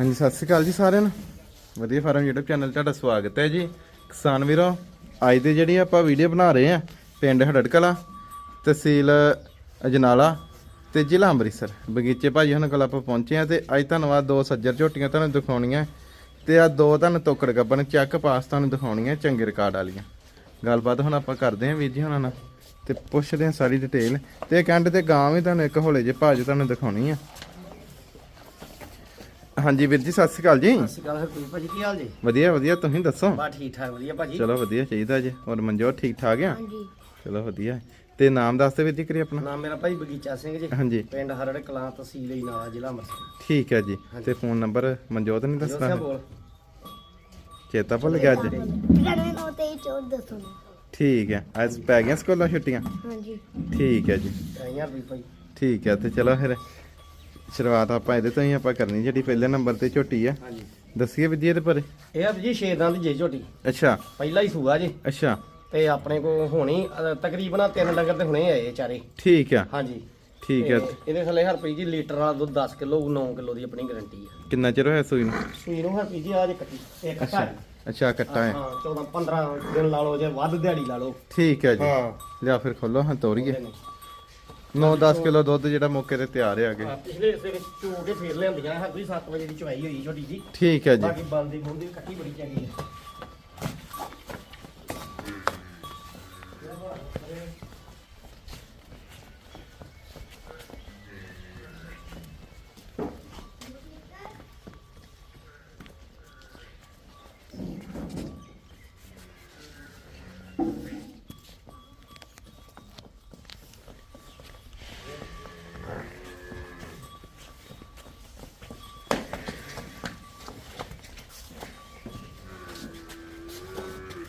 ਹਾਂਜੀ, ਸਤਿ ਸ਼੍ਰੀ ਅਕਾਲ ਜੀ ਸਾਰਿਆਂ ਨੂੰ। ਵਧੀਆ ਫਾਰਮ YouTube ਚੈਨਲ ਤੁਹਾਡਾ ਸਵਾਗਤ ਹੈ ਜੀ। ਕਿਸਾਨ ਵੀਰੋ, ਅੱਜ ਦੇ ਜਿਹੜੀ ਆਪਾਂ ਵੀਡੀਓ ਬਣਾ ਰਹੇ ਆ ਪਿੰਡ ਹੜੜਕਲਾਂ, ਤਹਿਸੀਲ ਅਜਨਾਲਾ ਤੇ ਜ਼ਿਲ੍ਹਾ ਅੰਮ੍ਰਿਤਸਰ। ਬਗੀਚੇ ਭਾਜੀ ਹੁਣ ਕੋਲ ਆਪਾਂ ਪਹੁੰਚੇ ਆ ਤੇ ਅੱਜ ਧੰਨਵਾਦ ਦੋ ਸੱਜਰ ਝੋਟੀਆਂ ਤੁਹਾਨੂੰ ਦਿਖਾਉਣੀਆਂ ਤੇ ਆ ਦੋ ਤੁਹਾਨੂੰ ਤੋਕੜ ਗੱਬਨ ਚੱਕ ਪਾਸ ਤੁਹਾਨੂੰ ਦਿਖਾਉਣੀਆਂ ਚੰਗੇ ਰਿਕਾਰਡ ਵਾਲੀਆਂ। ਗੱਲਬਾਤ ਹੁਣ ਆਪਾਂ ਕਰਦੇ ਹਾਂ ਵੀਰ ਜੀ ਹੁਣਾਂ ਨਾਲ ਤੇ ਪੁੱਛਦੇ ਹਾਂ ਸਾਰੀ ਡਿਟੇਲ ਤੇ ਕਹਿੰਡ ਤੇ ਗਾਂ ਵੀ ਤੁਹਾਨੂੰ ਇੱਕ ਹੋਲੇ ਜੇ ਭਾਜ ਤੁਹਾਨੂੰ ਦਿਖਾਉਣੀ ਆ। ਹਾਂਜੀ ਵੀਰ ਜੀ ਸਤਿ ਸ਼੍ਰੀ ਅਕਾਲ ਜੀ। ਸਤਿ ਸ਼੍ਰੀ ਅਕਾਲ ਹਰਪ੍ਰੀਤ ਭਾਜੀ ਕੀ ਹਾਲ ਜੀ? ਵਧੀਆ ਵਧੀਆ ਤੁਸੀਂ ਦੱਸੋ? ਬਾ ਠੀਕ ਠਾਕ ਵਧੀਆ ਭਾਜੀ। ਚਲੋ ਵਧੀਆ ਚਾਹੀਦਾ ਜੀ। ਹੋਰ ਮਨਜੋਤ ਠੀਕ ਠਾਕ ਆ? ਹਾਂਜੀ। ਚਲੋ ਵਧੀਆ। ਤੇ ਨਾਮ ਦੱਸ ਦੇ ਵੀਰ ਜੀ ਕਰੀ ਆਪਣਾ। ਨਾਮ ਮੇਰਾ ਭਾਈ ਬਗੀਚਾ ਸਿੰਘ ਜੀ। ਹਾਂਜੀ। ਪਿੰਡ ਹਰੜ ਕਲਾਂ ਤਹਿਸੀਲ ਇਨਾਲਾ ਜ਼ਿਲ੍ਹਾ ਅੰਮ੍ਰਿਤਸਰ। ਠੀਕ ਹੈ ਜੀ। ਤੇ ਫੋਨ ਨੰਬਰ ਮਨਜੋਤ ਨੇ ਦੱਸਣਾ ਚੇਤਾ ਭੁੱਲ ਗਿਆ ਅੱਜ। ਠੀਕ ਹੈ ਅੱਜ ਪੈ ਗਈਆਂ ਸਕੂਲਾਂ ਛੁੱਟੀਆਂ? ਹਾਂਜੀ। ਠੀਕ ਹੈ ਜੀ। ਆਈਆਂ ਵੀ ਭਾਈ ਠੀਕ ਹੈ ਤੇ ਚਲੋ ਫਿਰ ਸ਼ੁਰੂਆਤ ਆਪਾਂ ਇਹਦੇ ਤੋਂ ਹੀ ਆਪਾਂ ਕਰਨੀ ਜਿਹੜੀ ਪਹਿਲੇ ਨੰਬਰ ਤੇ ਝੋਟੀ ਆ। ਹਾਂਜੀ। ਦੱਸੀਏ ਵੀ ਜੀ ਇਹਦੇ ਬਾਰੇ। ਇਹ ਆ ਜੀ ਛੇਦਾਂ ਦੀ ਜੇ ਝੋਟੀ। ਅੱਛਾ। ਪਹਿਲਾ ਹੀ ਸੂਆ ਜੀ। ਅੱਛਾ। ਤੇ ਆਪਣੇ ਕੋ ਹੋਣੀ ਅ, ਤਕਰੀਬਨ ਆਹ ਤਿੰਨ ਡੰਗਰ ਤੇ ਹੁਣੇ ਆਏ ਚਾਰੇ। ਠੀਕ ਆ। ਹਾਂਜੀ। ਠੀਕ ਤੇ ਇਹਦੇ ਥੱਲੇ ਹਰਪ੍ਰੀਤ ਜੀ ਲੀਟਰ ਵਾਲਾ ਦੁੱਧ 10 ਕਿਲੋ 9 ਕਿਲੋ ਦੀ ਆਪਣੀ ਗਾਰੰਟੀ ਹੈ ਕਿੰਨਾ ਚਿਰ ਹੋਇਆ ਸੂਈ ਨੂੰ? ਸੂਈ ਨੂੰ ਹਰਪ੍ਰੀਤ ਜੀ ਆ ਜੇ ਕੱਟੀ। ਇਹ ਕੱਟਾ ਅੱਛਾ ਅੱਛਾ ਕੱਟਾ ਹੈ। ਹਾਂ 14 15 ਦਿਨ ਲਾ ਲਓ ਜੇ ਵੱਧ ਦਿਹਾੜੀ ਲਾ ਲਓ। ਠੀਕ ਹੈ ਜੀ। ਹਾਂ। ਲਿਆ ਫਿਰ ਖੋਲੋ ਹਾਂ ਤੋਰੀਏ। 9-10 ਕਿਲੋ ਦੁੱਧ ਜਿਹੜਾ ਮੌਕੇ ਤੇ ਤਿਆਰ ਹੈ ਅੱਗੇ। ਹਾਂ, ਪਿਛਲੇ ਸਵੇਰੇ ਚੋ ਕੇ ਫੇਰ ਲਿਆਂਦੀਆਂ ਹਰਪ੍ਰੀਤ 7 ਵਜੇ ਦੀ ਚਵਾਈ ਹੋਈ ਛੋਟੀ ਜੀ। ਠੀਕ ਹੈ ਜੀ। ਬਾਕੀ ਬੰਦੀ ਬੁੰਦੀ ਕੱਟੀ ਬੜੀ ਚੰਗੀ ਹੈ।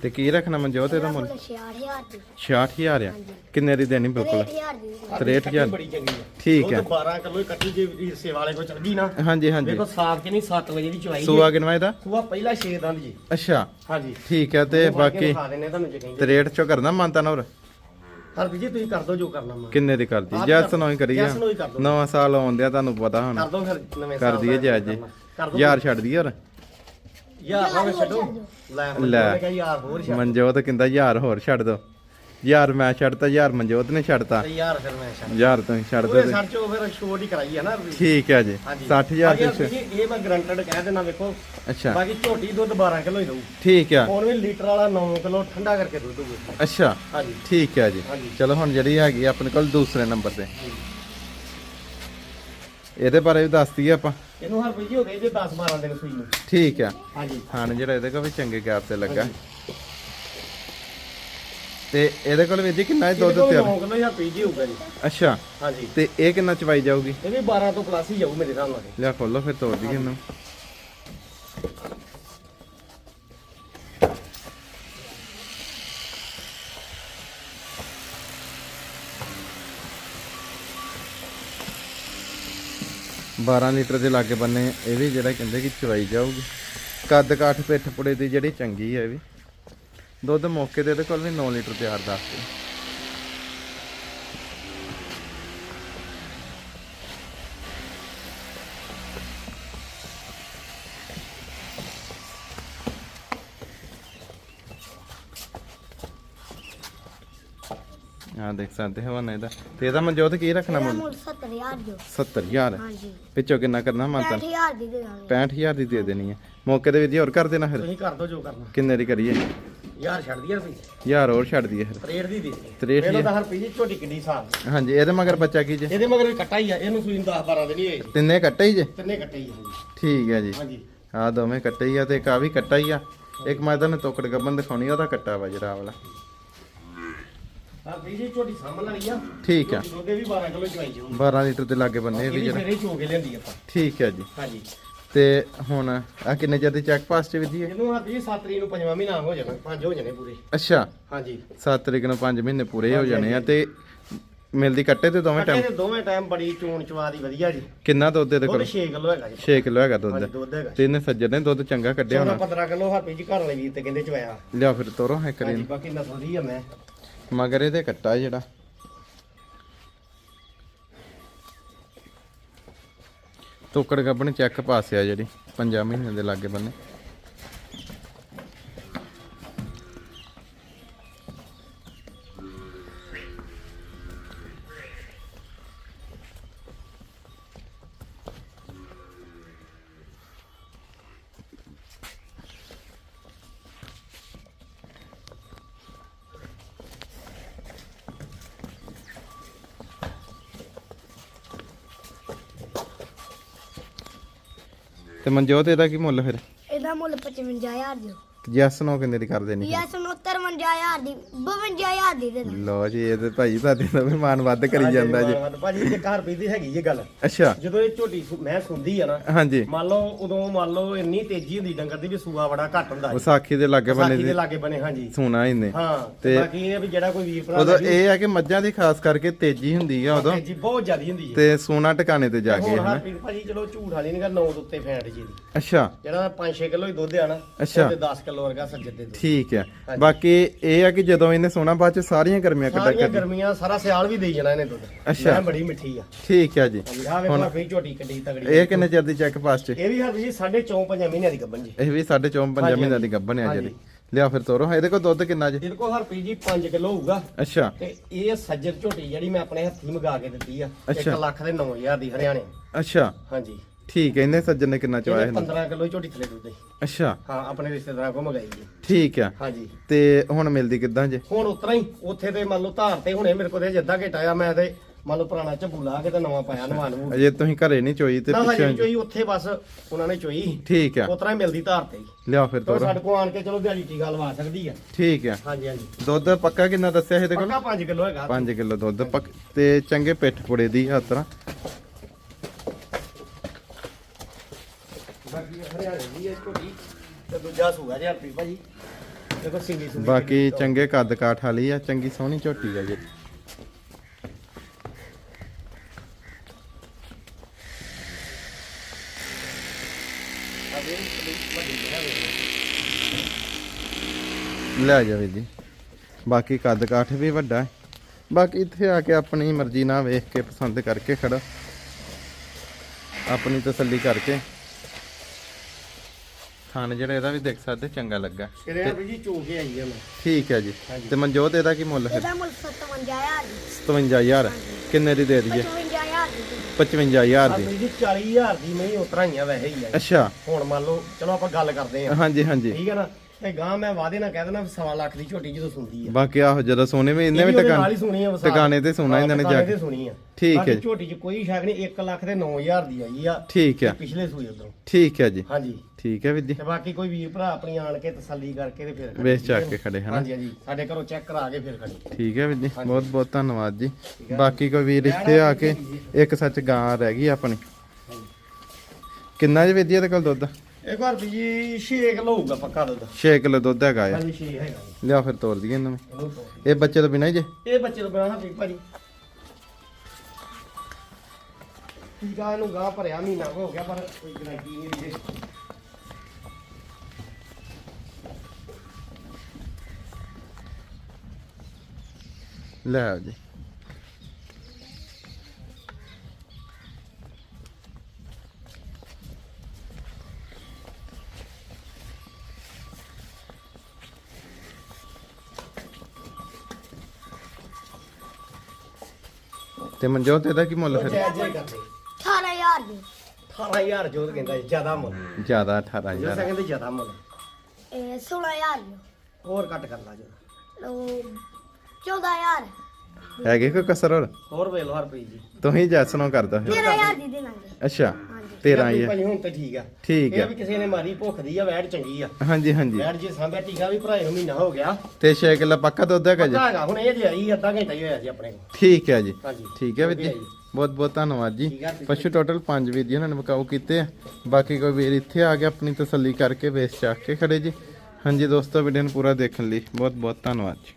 ਤੇ ਕੀ ਰੱਖਣਾ ਮਨਜੋਤ ਇਹਦਾ ਮੁੱਲ? 6000 ਦੀ 66000 ਆ ਕਿੰਨੇ ਦੀ ਦੇਣੀ ਬਿਲਕੁਲ? 6000 ਦੀ। 63000 ਬੜੀ ਚੰਗੀ ਹੈ ਠੀਕ ਹੈ ਉਹ 12 ਕਿਲੋ ਕੱਟੀ ਜੇ ਈਰਸੇ ਵਾਲੇ ਕੋ ਚਲ ਗਈ ਨਾ। ਹਾਂਜੀ ਹਾਂਜੀ। ਵੇਖੋ ਸਾਫ਼ ਕਿ ਨਹੀਂ 7 ਵਜੇ ਦੀ ਚਵਾਈ ਸੂਆ ਕਿਨਵਾ ਇਹਦਾ? ਸੂਆ ਪਹਿਲਾ 6 ਦੰਦ ਜੀ। ਅੱਛਾ। ਹਾਂਜੀ। ਠੀਕ ਹੈ ਤੇ ਬਾਕੀ ਤੇ ਰੇਟ ਚੋ ਕਰਨਾ ਮੰਨਤਾ ਨਾ ਹੋਰ? ਹਰ ਵੀ ਜੀ ਤੁਸੀਂ ਕਰ ਦਿਓ ਜੋ ਕਰਨਾ ਮੈਂ। ਕਿੰਨੇ ਦੀ ਕਰਦੀ? ਜੈਸ ਕਰ- ਨੋਈ ਕਰੀਏ ਜੈਸ ਨੋਈ ਕਰ। ਨਵਾਂ ਸਾਲ ਆਉਂਦਿਆ ਤੁਹਾਨੂੰ ਪਤਾ ਹੁਣ। ਕਰ ਦੋ ਫਿਰ ਨਵੇਂ ਕਰ ਸਾਲ ਦਈਏ ਦਾ ਜਾਇਜ਼ ਜੀ। ਕਰ ਦੋ ਯਾਰ ਛੱਡ ਦਈਏ ਹੋਰ? ਯਾਰ ਨਾ ਛੱਡੋ। ਲੈ ਲੈ। ਲੈ ਕਿਹਾ ਯਾਰ ਹੋਰ ਛੱਡ। ਮਨਜੋਤ ਕਹਿੰਦਾ ਯਾਰ ਹੋਰ ਛੱਡ ਦੋ। ਯਾਰ ਮੈਂ ਛੱਡਤਾ ਯਾਰ ਮਨਜੋਤ ਨੇ ਛੱਡਤਾ। ਤੇ ਯਾਰ ਫਿਰ ਮੈਂ ਛੱਡ ਯਾਰ ਤੁਸੀਂ ਛੱਡ ਉਹਦੇ ਦੋ ਸਰ ਚੋ ਫਿਰ ਛੋਟ ਹੀ ਕਰਾਈ ਹੈ ਨਾ। ਠੀਕ ਹੈ ਜੀ। ਹਾਂਜੀ। 60000 ਬਾਕੀ ਜੀ, ਇਹ ਮੈਂ ਗਰੰਟਡ ਕਹਿ ਦੇਣਾ ਵੇਖੋ। ਅੱਛਾ। ਬਾਕੀ ਝੋਟੀ ਦੁੱਧ 12 ਕਿਲੋ ਹੀ ਦਊ। ਠੀਕ ਆ ਹੁਣ ਵੀ ਲੀਟਰ ਵਾਲਾ 9 ਕਿਲੋ ਠੰਡਾ ਕਰਕੇ ਦੁੱਧ ਦਊ। ਅੱਛਾ। ਹਾਂਜੀ। ਠੀਕ ਹੈ ਜੀ। ਹਾਂਜੀ। ਚਲੋ ਹੁਣ ਜਿਹੜੀ ਹੈਗੀ ਆ ਆਪਣੇ ਕੋਲ ਦੂਸਰੇ ਨੰਬਰ ਤੇ। ਇਹਦੇ ਬਾਰੇ ਵੀ ਦੱਸ ਦਈਏ ਆਪਾਂ। ਇਹਨੂੰ ਹਰ ਜੀ ਹੋ ਗਏ ਜੇ 10 12 ਦਿਨ ਸੂਈ ਨੂੰ। ਠੀਕ ਆ। ਹਾਂਜੀ। ਹਾਂ ਜਿਹੜਾ ਇਹਦੇ ਕੋਲ ਵੀ ਚੰਗੇ ਗੈਪ ਤੇ ਲੱਗਾ। ਤੇ ਇਹਦੇ ਕੋਲ ਵੀ ਜੀ ਕਿੰਨਾ ਇਹ ਦੁੱਧ ਤਿਆਰ? 9 ਕਿਲੋ ਜਾਂ ਪੀਜੀ ਹੋਊਗਾ ਜੀ। ਅੱਛਾ। ਹਾਂਜੀ। ਤੇ ਇਹ ਕਿੰਨਾ ਚਵਾਈ ਜਾਊਗੀ? ਇਹ ਵੀ 12 ਤੋਂ ਪਲੱਸ ਹੀ ਜਾਊ ਮੇਰੇ ਹਿਸਾਬ ਨਾਲ। ਲਿਆ ਖੋਲੋ ਫਿਰ ਤੋੜ ਦਈਏ ਇਹਨੂੰ। ਬਾਰਾਂ ਲੀਟਰ ਦੇ ਲਾਗੇ ਬੰਨੇ, ਇਹ ਵੀ ਜਿਹੜਾ ਕਹਿੰਦੇ ਕਿ ਚਵਾਈ ਜਾਊਗੀ। ਕੱਦ ਕਾਠ ਪਿੱਠ ਪੁੜੇ ਦੀ ਜਿਹੜੀ ਚੰਗੀ ਹੈ ਇਹ ਵੀ। ਦੁੱਧ ਮੌਕੇ ਤੇ ਇਹਦੇ ਕੋਲ ਵੀ 9 ਲੀਟਰ ਤਿਆਰ ਦੱਸਦੇ। ਹਾਂ ਦੇਖ ਸਕਦੇ ਹੋ ਨਾ ਇਹਦਾ। ਤੇ ਇਹਦਾ ਮਨਜੋਤ ਕੀ ਰੱਖਣਾ ਮੁੱਲ? ਮੁੱਲ 70000 ਜੋ। 70000 ਹਾਂਜੀ। ਵਿੱਚੋਂ ਕਿੰਨਾ ਕਰਨਾ ਮਾਤਾ? 65000 ਦੀ ਦੇ ਦਾਂਗੇ। 65000 ਦੀ ਦੇ ਦੇਣੀ ਹੈ। ਮੌਕੇ ਦੇ ਵਿੱਚ ਹੋਰ ਕਰ ਦੇਣਾ ਫਿਰ? ਤੁਸੀਂ ਕਰ ਦੋ ਜੋ ਕਰਨਾ। ਕਿੰਨੇ ਦੀ ਕਰੀਏ? ਯਾਰ ਛੱਡ ਦਈਏ ਰੁਪਏ ਯਾਰ ਹੋਰ ਛੱਡ ਦਈਏ ਫਿਰ। ਰੇਟ ਦੀ ਦੇ ਰੇਟ ਇਹਨੂੰ ਦੀ ਤਾਂ ਹਰ ਪੀਜੀ ਝੋਟੀ ਕਿੱਡੀ ਸਾਫ਼ ਹਾਂਜੀ ਇਹਦੇ ਮਗਰ ਬੱਚਾ ਕੀ ਜੇ? ਇਹਦੇ ਮਗਰ ਵੀ ਕੱਟਾ ਹੀ ਆ। ਇਹਨੂੰ ਸੂਈ ਨੂੰ 10 12 ਦਿਨ ਹੀ ਹੋਏ। ਜੀ। ਤਿੰਨੇ ਕੱਟੇ ਹੀ ਜੇ? ਤਿੰਨੇ ਕੱਟੇ ਹੀ ਆ ਹਾਂਜੀ ਠੀਕ ਹੈ ਜੀ। ਹਾਂਜੀ। ਆ ਦੋਵੇਂ ਕੱਟੇ ਹੀ ਆ ਤੇ ਇੱਕ ਆ ਵੀ ਕੱਟਾ ਹੀ ਆ। ਇੱਕ ਮੈਂ ਤੁਹਾਨੂੰ ਤੋਕੜ ਗੱਬਨ ਦਿਖਾਉਣੀ ਉਹਦਾ ਕੱਟਾ ਵਾ ਜਿਹੜਾ ਆਹ ਵਾਲਾ ਹਰ ਪੀਜੀ ਝੋਟੀ ਸਾਂਭਣ ਵਾਲੀ ਆ। ਠੀਕ ਆ। ਉਹਦੇ ਵੀ 12 ਕਿਲੋ ਚਵਾਈ ਜਾਊ 12 ਲੀਟਰ ਦੇ ਲਾਗੇ ਬੰਨੇ ਇਹ ਇਹ ਵੀ ਵੀ ਜਿਹੜਾ ਸਵੇਰੇ ਚੋ ਕੇ ਲਿਆਂਦੀ ਆਪਾਂ। ਠੀਕ ਹੈ ਜੀ। ਹਾਂਜੀ। ਤੇ ਹੁਣ ਆ ਕਿੰਨੇ ਚਿਰ ਦੀ ਚੈੱਕ ਪਾਸ ਚ ਵਿਧੀ ਹੈ ਇਹਨੂੰ ਹਰ ਪੀਜੀ 7 ਤਰੀਕ ਨੂੰ ਪੰਜਵਾਂ ਮਹੀਨਾ ਹੋ ਜਾਣਾ ਪੰਜ ਹੋ ਜਾਣੇ ਪੂਰੇ। ਅੱਛਾ। ਹਾਂਜੀ। 7 ਤਰੀਕ ਨੂੰ 5 ਮਹੀਨੇ ਪੂਰੇ ਹੋ ਜਾਣੇ ਆ ਤੇ ਮਿਲਦੀ ਕੱਟੇ ਤੇ ਦੋਵੇਂ ਟਾਈਮ ਦੋਵੇਂ ਟਾਈਮ ਬੜੀ ਚੋਣ ਚਵਾ ਦੀ ਵਧੀਆ ਜੀ। ਕਿੰਨਾ ਦੁੱਧ ਇਹਦੇ ਕੋਲ? 6 ਕਿਲੋ ਹੈਗਾ ਜੀ। 6 ਕਿਲੋ ਹੈਗਾ ਦੁੱਧ। ਦੁੱਧ ਹੈਗਾ ਤੇ ਇਹਨੇ ਸੱਜਣ ਨੇ ਦੁੱਧ ਚੰਗਾ ਕੱਢਿਆ ਹੋਣਾ। 15 ਕਿਲੋ ਹਰ ਪੀਜੀ ਘਰ ਵਾਲੇ ਵੀਰ ਤੇ ਕਹਿੰਦੇ ਚਵਾਇਆ। ਲਿਆ ਫਿਰ ਤੋਰੋ ਹੈ ਕਰੀ ਹਾਂਜੀ ਬਾਕੀ ਨਸਲ ਦੀ ਆ ਮੈਂ। ਮਗਰ ਇਹਦੇ ਕੱਟਾ ਜਿਹੜਾ। ਤੋਕੜ ਗੱਬਣ ਚੈੱਕ ਪਾਸਿਆ ਜਿਹੜੀ 5 ਮਹੀਨੇ ਦੇ ਲਾਗੇ ਬੰਨੇ। ਤੇ ਮਨਜੋਤ ਇਹਦਾ ਕੀ ਮੁੱਲ ਫਿਰ ਇਹਦਾ ਮੁੱਲ 55000 ਜੋ ਜੈਸ ਨੋ ਕਿੰਨੇ ਦੀ ਕਰ ਦੇਣੀ ਫਿਰ? ਯਸ ਨੂੰ 53000 ਦੀ 52000 ਦੀ ਦੇ ਦਾਂ ਲਓ ਜੀ ਇਹ ਤੇ ਭਾਈ ਤੁਹਾਡੇ ਦਾ ਵੀ ਮਾਨ ਵੱਧ ਕਰੀ ਜਾਂਦਾ ਜੀ। ਭਾਜੀ ਇਹ ਘਰ ਪਈ ਦੀ ਹੈਗੀ ਇਹ ਗੱਲ। ਅੱਛਾ। ਜਦੋਂ ਇਹ ਝੋਟੀ ਸੁ- ਮੈਂ ਸੁਣਦੀ ਆ ਨਾ ਹਾਂਜੀ। ਮੰਨ ਲਓ ਉਦੋਂ ਮੰਨ ਲਓ ਇੰਨੀ ਤੇਜ਼ੀ ਹੁੰਦੀ ਡੰਗਰ ਦੀ ਵੀ ਸੂਆ ਬੜਾ ਘੱਟ ਹੁੰਦਾ ਜੀ ਵਿਸਾਖੀ ਦੇ ਲਾਗੇ ਬੰਨੇ ਸਾਖੀ ਦੇ ਦੀ ਲਾਗੇ ਬਣੇ ਹਾਂਜੀ। ਸੋਨਾ ਇਹਨੇ। ਹਾਂ ਤੇ- ਬਾਕੀ ਇਹ ਆ ਵੀ ਜਿਹੜਾ ਕੋਈ ਵੀਰ ਭਰਾ ਉਦੋਂ ਵੀ- ਇਹ ਆ ਕਿ ਮੱਝਾਂ ਦੀ ਖਾਸ ਕਰਕੇ ਤੇਜ਼ੀ ਹੁੰਦੀ ਆ ਉਦੋਂ। ਤੇਜ਼ੀ ਬਹੁਤ ਜ਼ਿਆਦੀ ਹੁੰਦੀ ਹੈ। ਤੇ ਸੋਨਾ ਟਿਕਾਣੇ ਤੇ ਜਾ ਕੇ ਹੁਣ ਹਨਾ। ਹਰਪ੍ਰੀਤ ਭਾਜੀ ਚਲੋ ਝੂਠ ਵਾਲੀ ਨਹੀਂ ਗਾ 9 ਉੱਤੇ ਫੈਂਟ ਜੀ ਦੀ। ਅੱਛਾ। ਜਿਹੜਾ 5-6 ਕਿਲੋ ਹੀ ਦੁੱਧ ਆ ਨਾ ਅੱਛਾ। ਤੇ 10 ਕਿਲੋ ਵਰਗਾ ਸੱਜੇ ਦੇ ਠੀਕ ਹੈ। ਬਾਕੀ ਇਹ ਆ ਕਿ ਜਦੋਂ ਇਹਨੇ ਸੋਨਾ ਬਾਅਦ ਚ ਸਾਰੀਆਂ ਗਰਮੀਆਂ ਕੱਢ ਸਾਰੀਆਂ ਕੱਢ ਗਰਮੀਆਂ ਸਾਰਾ ਸਿਆਲ ਵੀ ਦੇਈ ਜਾਣਾ ਇਹਨੇ ਦੁੱਧ। ਅੱਛਾ। ਮੈਂ ਬੜੀ ਮਿੱਠੀ ਆ। ਠੀਕ ਹੈ ਜੀ। ਵੇਖੋ ਫੇਰ ਝੋਟੀ ਕੱਢੀ ਤਗੜੀ ਇਹ ਕਿੰਨੇ ਚਿਰ ਦੀ ਚੈੱਕ ਪਾਸ ਚ? ਇਹ ਵੀ ਹਰ ਜੀ 4.5 5 ਮਹੀਨਿਆਂ ਦੀ ਗੱਬਨ ਜੀ। ਇਹ ਵੀ 4.5 5 ਹਾਂਜੀ, ਮਹੀਨਿਆਂ ਦੀ ਗੱਭਣ ਆ। ਜਿਹੜੀ ਲਿਆ ਫਿਰ ਤੋਰੋ। ਇਹਦੇ ਕੋਲ ਦੁੱਧ ਕਿੰਨਾ ਜੀ? ਇਹਦੇ ਕੋਲ ਹਰਪ੍ਰੀਤ ਜੀ 5 ਕਿਲੋ ਹੋਊਗਾ। ਅੱਛਾ। ਤੇ ਇਹ ਸੱਜਰ ਝੋਟੀ ਜਿਹੜੀ ਮੈਂ ਆਪਣੇ ਹੱਥੀ ਮੰਗਾ ਕੇ ਦਿੱਤੀ ਆ 1 ਅੱਛਾ। ਲੱਖ ਦੇ 9000 ਦੀ ਹਰਿਆਣੇ। ਅੱਛਾ। ਹਾਂਜੀ। ਠੀਕ ਹੈ ਇਹਨੇ ਸੱਜਣ ਨੇ ਕਿੰਨਾ ਚਵਾਇਆ ਇਹਨੇ ਇਹਨੂੰ? 15 ਕਿਲੋ ਝੋਟੀ ਥਲੇ ਦੁੱਧ ਦੀ ਅੱਛਾ। ਹਾਂ ਆਪਣੇ ਰਿਸ਼ਤੇਦਾਰਾਂ ਕੋਲ ਮੰਗਾਈ ਜੀ ਠੀਕ ਆ। ਹਾਂਜੀ। ਤੇ ਹੁਣ ਮਿਲਦੀ ਕਿੱਦਾਂ ਜੇ? ਹੁਣ ਉਤਰਾ ਹੀ ਉੱਥੇ ਤੇ ਮੰਨ ਲਓ ਧਾਰ ਤੇ ਹੁਣੇ ਮੇਰੇ ਕੋਲ ਤੇ ਜੱਦਾ ਘੇਟਾ ਆ ਮੈਂ ਤੇ ਮੰਨ ਲਓ ਪੁਰਾਣਾ ਝੱਬੂ ਲਾ ਕੇ ਤੇ ਨਵਾਂ ਪਾਇਆ ਨਵਾਂ ਨੂੰ ਅਜੇ ਤੁਸੀਂ ਘਰੇ ਨਹੀਂ ਚੋਈ ਤੇ ਨਾ ਹਜੇ ਪਿੱਛੇ ਚੋਈ ਉੱਥੇ ਬਸ ਉਹਨਾਂ ਨੇ ਚੋਈ। ਠੀਕ ਆ। ਉਤਰਾ ਹੀ ਮਿਲਦੀ ਧਾਰ ਤੇ ਹੀ। ਲਿਆ ਫਿਰ ਤੇ ਤੋਰੋ ਸਾਡੇ ਕੋਲ ਆਣ ਕੇ ਚਲੋ ਦਿਹਾੜੀ ਟੀਕਾ ਲਵਾ ਸਕਦੀ ਆ। ਠੀਕ ਆ। ਹਾਂਜੀ ਹਾਂਜੀ। ਦੁੱਧ ਪੱਕਾ ਕਿੰਨਾ ਦੱਸਿਆ ਇਹਦੇ ਕੋਲ? ਪੱਕਾ 5 ਕਿਲੋ ਹੈਗਾ। 5 ਕਿਲੋ ਦੁੱਧ ਪੱਕ ਤੇ ਚੰਗੇ ਪਿੱਠ ਪੁੜੇ ਦੀ ਹਰ ਤਰ੍ਹਾਂ ਬਾਕੀ ਹਰਿਆਣੇ ਦੀ ਹੈ ਝੋਟੀ ਤੇ ਦੂਜਾ ਸੂਗਾ ਜੀ ਹਰਪੀ ਭਾਜੀ। ਦੇਖੋ ਸਿੰਗੀ ਸੁੰਗੀ ਬਾਕੀ ਚੰਗੇ ਕੱਦ ਕਾਠ ਵਾਲੀ ਆ ਚੰਗੀ ਸੋਹਣੀ ਝੋਟੀ ਆ ਜੀ। ਲੈ ਜਾਵੇ ਜੀ। ਬਾਕੀ ਕੱਦ ਕਾਠ ਵੀ ਵੱਡਾ ਹੈ। ਬਾਕੀ ਇੱਥੇ ਆ ਕੇ ਆਪਣੀ ਮਰਜ਼ੀ ਨਾਲ ਵੇਖ ਕੇ ਪਸੰਦ ਕਰਕੇ ਖੜਾ। ਆਪਣੀ ਤਸੱਲੀ ਕਰਕੇ। ਥਾਨ ਜਿਹੜਾ ਇਹਦਾ ਵੀ ਦੇਖ ਸਕਦੇ ਚੰਗਾ ਲੱਗਾ। ਜੀ ਆਈ ਮੈਂ। ਠੀਕ ਹੈ ਜੀ। ਤੇ ਮਨਜੋਤ ਇਹਦਾ ਕੀ ਮੁੱਲ ਫਿਰ ਇਹਦਾ ਮੁੱਲ 57000 ਦੀ 57000 ਕਿੰਨੇ ਦੀ ਦੇ ਦਈਏ? 55000 ਦੀ। ਦੇ 55000 ਦੀ। ਹਰਪੀ ਜੀ 40000 ਦੀ ਨਹੀਂ ਉਤਰਾ ਹੀ ਆ ਵੈਸੇ ਹੀ ਆ। ਅੱਛਾ। ਹੁਣ ਮੰਨ ਲਓ ਚਲੋ ਆਪਾਂ ਗੱਲ ਕਰਦੇ ਆ ਹਾਂਜੀ ਹਾਂਜੀ। ਠੀਕ ਹੈ ਨਾ? ਤੇ ਗਾਂ ਮੈਂ ਵਾਦੇ ਨਾਲ ਕਹਿ ਦੇਣਾ ਸਵਾ ਲੱਖ ਦੀ ਝੋਟੀ ਜਦੋਂ ਸੁਣਦੀ ਆ। ਬਾਕੀ ਆਹੋ ਜਦੋਂ ਸੋਨੇ ਵੀ ਇਹਨੇ ਵੀ ਟਿਕਾਣੇ ਟਿਕਾਣੇ ਤੇ ਸੁਣਾ ਇਹਨਾਂ ਨੇ ਜਾ ਕੇ। ਤੇ ਸੁਣੀ ਆ। ਠੀਕ ਹੈ ਜੀ। ਝੋਟੀ 'ਚ ਕੋਈ ਸ਼ੱਕ ਨਹੀਂ 1 ਲੱਖ ਦੇ 9000 ਦੀ ਆਈ ਆ। ਠੀਕ ਹੈ। ਪਿਛਲੇ ਸੂਏ ਉਧਰੋਂ। ਠੀਕ ਹੈ ਜੀ। ਹਾਂਜੀ। ਠੀਕ ਹੈ ਵੀਰ ਜੀ। ਤੇ ਬਾਕੀ ਕੋਈ ਵੀਰ ਭਰਾ ਆਪਣੀ ਆਣ ਕੇ ਤਸੱਲੀ ਕਰਕੇ ਤੇ ਫਿਰ। ਵੇਚ ਚੱਕ ਕੇ ਖੜੇ ਹਨਾ? ਹਾਂਜੀ ਹਾਂਜੀ। ਸਾਡੇ ਘਰੋਂ ਚੈੱਕ ਕਰਾ ਕੇ ਫਿਰ ਖੜੇ। ਠੀਕ ਹੈ ਵੀਰ ਜੀ। ਬਹੁਤ ਬਹੁਤ ਧੰਨਵਾਦ ਜੀ। ਬਾਕੀ ਕੋਈ ਵੀਰ ਇੱਥੇ ਆ ਕੇ ਇੱਕ ਸੱਚ ਗਾਂ ਰਹਿ ਗਈ ਆਪਣੀ। ਕਿੰਨਾ ਜੀ ਜੀ ਇਹਦੇ ਕੋਲ ਦੁੱਧ? ਇੱਕ ਵਾਰ ਵੀ ਜੀ 6 ਕਿਲੋ ਹੋਊਗਾ ਪੱਕਾ ਦੁੱਧ। 6 ਕਿਲੋ ਦੁੱਧ ਹੈਗਾ ਆ। ਹਾਂਜੀ 6 ਹੈਗਾ। ਜੀ। ਲਿਆ ਫਿਰ ਤੋਰ ਦਈਏ ਇਹਨਾਂ ਨੂੰ। ਇਹਨੂੰ ਤੋੜ। ਇਹ ਬੱਚੇ ਤੋਂ ਬਿਨਾਂ ਹੀ ਜੇ? ਇਹ ਬੱਚੇ ਤੋਂ ਬਿਨਾਂ ਹੱਥੀ ਭਾਜੀ। ਟੀਕਾ ਇਹਨੂੰ ਗਾਂ ਭਰਿਆ ਮਹੀਨਾ ਕੁ ਹੋ ਗਿਆ ਪਰ ਕੋਈ ਗਰੰਟੀ ਨਹੀਂ ਇਹਦੀ ਲੈ ਆਓ ਜੀ। ਤੇ ਮਨਜੋਤ ਇਹਦਾ ਕੀ ਮੁੱਲ ਫਿਰ? ਜੈ ਜੈ ਕਰਦੇ 18000 ਦੀ 18000 ਜੋਤ ਕਹਿੰਦਾ ਜੀ, ਜ਼ਿਆਦਾ ਮੁੱਲ। ਜ਼ਿਆਦਾ ਜੋ 18000 ਕਹਿੰਦੇ ਜ਼ਿਆਦਾ ਮੁੱਲ। ਇਹ 16000 ਦੀ। ਹੋਰ ਘੱਟ ਕਰ ਲਾ ਜੋ ਲੋ 14000 ਹੈਗੇ ਕੋਈ ਕਸਰ ਹੋਰ? ਵੇਖ ਲਓ ਹਰ ਪਈ ਜੀ। ਤੁਸੀਂ ਜੈਸਨੋਂ ਕਰਦਾ ਫਿਰ। 13000 ਦੀ ਦੇਣਾਗੇ ਅੱਛਾ। 13 ਹੀ ਹੈ ਭਾਜੀ ਹੁਣ ਤੇ ਠੀਕ ਆ। ਠੀਕ ਇਹ ਵੀ ਕਿਸੇ ਨੇ ਮਾਰੀ ਭੁੱਖ ਦੀ ਆ ਵੈੜ ਚੰਗੀ ਆ। ਹਾਂਜੀ ਹਾਂਜੀ। ਵੈੜ ਜੇ ਸਾਂਭਿਆ ਟੀਕਾ ਵੀ ਭਰਾਏ ਨੂੰ ਮਹੀਨਾ ਹੋ ਗਿਆ। ਤੇ 6 ਕਿਲੋ ਪੱਕਾ ਦੁੱਧ ਹੈਗਾ ਜੀ? ਪੱਕਾ ਹੈਗਾ ਹੁਣ ਇਹ ਜੇ ਆਈ ਅੱਧਾ ਘੰਟਾ ਹੀ ਹੋਇਆ ਜੀ ਆਪਣੇ ਕੋਲ। ਠੀਕ ਹੈ ਜੀ। ਹਾਂਜੀ ਠੀਕ ਹੈ ਵੀਰ ਜੀ। ਬਹੁਤ ਬਹੁਤ ਧੰਨਵਾਦ ਜੀ। ਪਸ਼ੂ ਟੋਟਲ 5 ਵੀਰ ਜੀ ਇਹਨਾਂ ਨੇ ਬਕਾਊ ਕੀਤੇ ਆ। ਬਾਕੀ ਕੋਈ ਵੀਰ ਇੱਥੇ ਆ ਕੇ ਆਪਣੀ ਤਸੱਲੀ ਕਰਕੇ ਵੇਚ ਚੱਕ ਕੇ ਖੜੇ ਜੀ। ਹਾਂਜੀ ਦੋਸਤੋ ਵੀਡੀਓ ਨੂੰ ਪੂਰਾ ਦੇਖਣ ਲਈ ਬਹੁਤ ਬਹੁਤ ਧੰਨਵਾਦ ਜੀ।